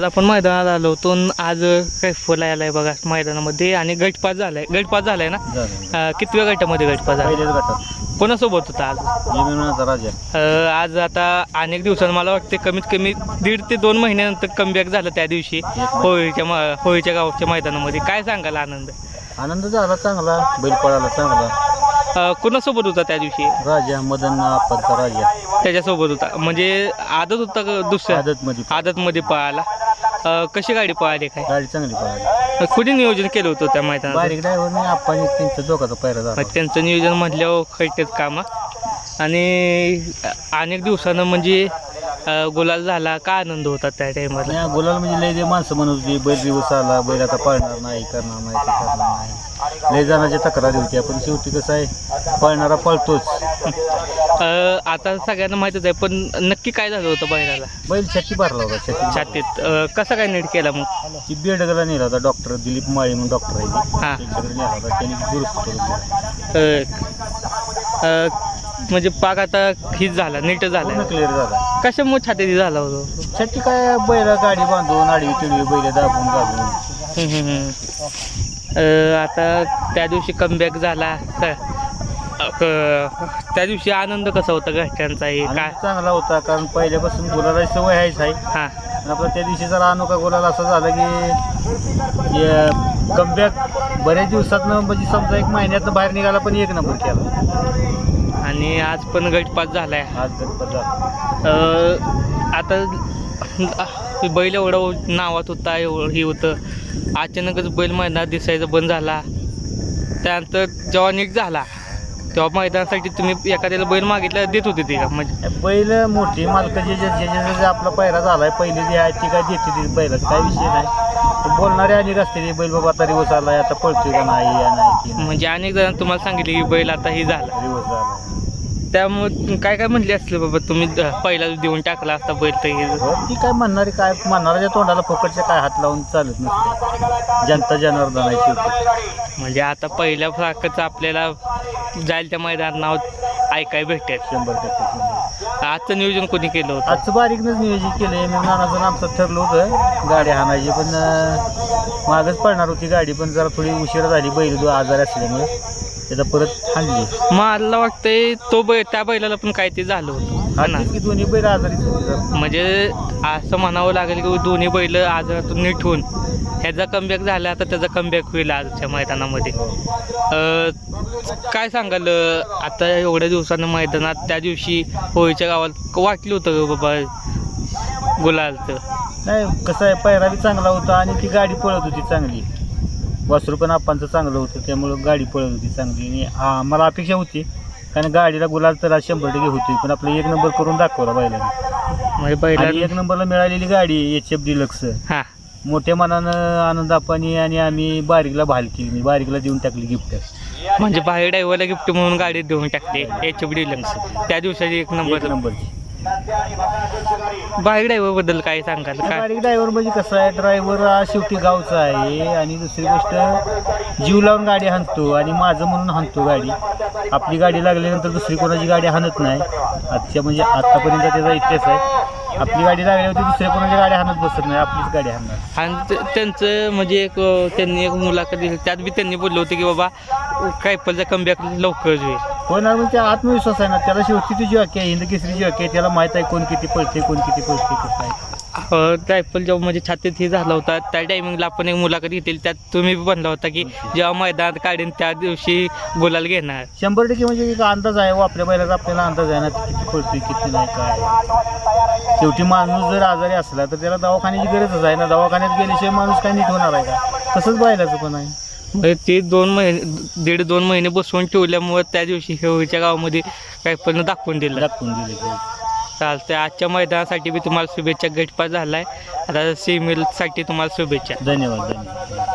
आज आपण मैदानात आलो होतो आज काय फुल आलाय बघा मैदानामध्ये आणि गटपात झालाय. गटपात झालाय ना? कितव्या गटामध्ये गटपात झाला कोणासोबत होता आज? आज आता अनेक दिवसांनी मला वाटते कमीत कमी दीड ते दोन महिन्यानंतर कमबॅक झालं त्या दिवशी होळीच्या होळीच्या गावच्या मैदानामध्ये. काय सांगाल आनंद? आनंद झाला चांगला बैल पळाला चांगला. कोणासोबत होता त्या दिवशी? राजा मदन राजा. त्याच्यासोबत होता. म्हणजे आदत होता का दुसऱ्या? आदत मध्ये आदतमध्ये पळाला. अं, कशी गाडी पळाली काय? गाडी चांगली पळाली. कुणी नियोजन केलं होतं त्या मैदानात बारीक ड्रायव्हरने आप्पाने त्यांचा दोघाचा पैरा झाला. मग त्यांचं नियोजन म्हटल्यावर खैटेच काम. आणि अनेक दिवसानं म्हणजे अं, गुलाल झाला का आनंद होता त्या टाइमला गुलाल म्हणजे लय जे माणसं म्हणत होती बैल दिवस आला बैल आता पळणार नाही करणार नाही ते करणार नाही. लय जणांच्या तक्रारी होत्या पण शेवटी कसं आहे पळणारा पळतोच. आता सगळ्यांना माहितच आहे पण नक्की काय झालं होतं बैलाला? बैल छाती भरला होता छाती छातीत. अं, कसा काय नीट केला मग? ती बेडगला नेला होता डॉक्टर दिलीप माळी म्हणून डॉक्टर आहे ते. हां. त्यांच्याकडे नेला होता त्यांनी दुरुस्त करून दिला. अं, अं, म्हणजे पाक आता हीच झाला नीट झाला. पूर्ण क्लिअर झाला. कशामुळे छातीत झाला होता? छाती काय बैल गाडी बांधून आडवी तिडवी बैल दाबून घालून हम्म, हम्म, हम्म. अं, आता त्या दिवशी कमबॅक झाला. अ, क- त्या दिवशी आनंद कसा होता घरच्यांचा? हे चांगला होता कारण पहिल्यापासून गुलाला सवय आहेच आहे हा. आणि आपला त्या दिवशी जरा अनोखा गुलाल असं झालं की कमबॅक बऱ्याच दिवसातनं म्हणजे समजा एक महिन्यातनं बाहेर निघाला पण एक नंबर केला. आणि आज पण आज गणपत झाला. अं, आता बैल एवढं नावात होता एवढं हे होतं. अचानकच बैल मैदानात दिसायचं बंद झाला. त्यानंतर जेव्हा नीट झाला तेव्हा मैदानासाठी तुम्ही एखाद्याला बैल मागितलं देत होते ते का? म्हणजे बैल मोठी मालक जे जे जे जे- जे आपला पहिरा झालाय पहिली जी आहे ती काय देते ती बैलाचं? काय विषय नाही. बोलणारे अनेक असते बैल बाबा आता दिवस आलाय आता पळतोय का नाही या नाही ती नाही. म्हणजे अनेक जण तुम्हाला सांगितले की बैल आता हे झाला. दिवस झाला. त्यामुळे काय काय म्हटले असले बाबा? तुम्ही द- पहिला देऊन टाकला असता बैल तर हे हो, ती काय म्हणणारी काय म्हणणाऱ्याच्या तोंडाला फुकटचे काय हात लावून चालत नसते. जनता जनार्दन आहे शेवटी म्हणजे आता पहिल्या सारखंच आपल्याला जाईल त्या मैदानात ऐकाय भेटेल शंभर टक्के शंभर आजचं नियोजन कोणी केलं होतं? आजचं बारीकनंच नियोजन केलंय. मी नानाचं आमचं ठरलं होतं गाडी हाणायची पण अं, मागच पडणार होती गाडी पण जरा थोडी उशीर झाली बैल दो आजार असल्यामुळे. त्याचा परत हाणली मला वाटतंय तो बैल त्या बैलाला पण काय ते झालं होतं. है ना. की दोन्ही बैल आजारीच होते जरा. म्हणजे असं म्हणावं लागेल की दोन्ही बैल आजारातून नीट होऊन ह्याचा कमबॅक झाला आता त्याचा कमबॅक होईल आजच्या मैदानामध्ये. अं, काय सांगाल अं, आता एवढ्या दिवसानं मैदानात त्या दिवशी होळीच्या गावात वाटलं होतं का बाबा गुलालचं? नाही कसं आहे पैरा बी चांगला होता आणि ती गाडी पळत होती चांगली. वासरू पण आप्पांचं चांगलं होतं त्यामुळं गाडी पळत होती चांगली. आणि आ- मला अपेक्षा होती कारण गाडीला गुलाल तर आज शंभर टक्के होती पण आपलं एक नंबर करून दाखवला बैलाने. म्हणजे आणि बैला एक नंबरला मिळालेली गाडी एच एफ डिलक्स हां. मोठ्या मनानं आनंद आणि आम्ही बारीकला भाल केली मी बारीकला देऊन टाकली गिफ्ट म्हणजे बाहेर ड्रायव्हरला गिफ्ट म्हणून गाडीत देऊन टाकते एच एफ डिलक्स त्या दिवसाची एक एक नंबर नंबरची. बाहेर ड्रायव्हरबद्दल काय सांगाल? काय? बारीक ड्रायव्हर म्हणजे कसं आहे ड्रायव्हर हा शेवटी गावचा आहे आणि दुसरी गोष्ट जीव लावून गाडी हाणतो आणि माझं म्हणून हाणतो गाडी. आपली गाडी लागल्यानंतर दुसरी कोणाची गाडी हाणत नाही. आजच्या म्हणजे आतापर्यंत त्याचा इतिहास आहे. आपली गाडी लागल्यावरती दुसऱ्या कोणाची गाडी हाणत बसत नाही आपलीच गाडी हाणणार. आणि ते- त्यांचं म्हणजे एक अं, त्यांनी एक मुलाखत दिली. त्यात बी त्यांनी बोललं होतं की बाबा कायपलचा कमबॅक लवकरच होईल. होणार म्हणजे त्या आत्मविश्वास आहे ना त्याला शेवटी तुझी हक्की आहे हिंद केसरीची हक्की आहे त्याला माहीत आहे कोण किती पळते कोण किती पळते कसं आहे. रायफल जेव्हा म्हणजे छातीत हे झाला होता त्या टायमिंगला आपण एक मुलाखत घेतली त्यात तुम्ही बनला होता की जेव्हा मैदानात काढीन त्या दिवशी गुलाल घेणार. शंभर टक्के म्हणजे एक अंदाज आहे व आपल्या बैलाचा आपल्याला अंदाज आहे ना ती किती पळते किती नाही काय शेवटी माणूस जर आजारी असला तर त्याला दवाखान्याची गरजच आहे ना दवाखान्यात गेल्याशिवाय माणूस काय नीट होणार आहे का? तसंच बैलाचं पण आहे. म्हणजे ते दोन महिने दीड दोन महिने बसवून ठेवल्यामुळे त्या दिवशी हेवळीच्या गावामध्ये रायफलनं दाखवून दिलं. दाखवून दिले ते. चालतंय. आजच्या मैदानासाठी बी तुम्हाला शुभेच्छा. गटपास झालाय. आता सेमीसाठी तुम्हाला शुभेच्छा. धन्यवाद धन्यवाद.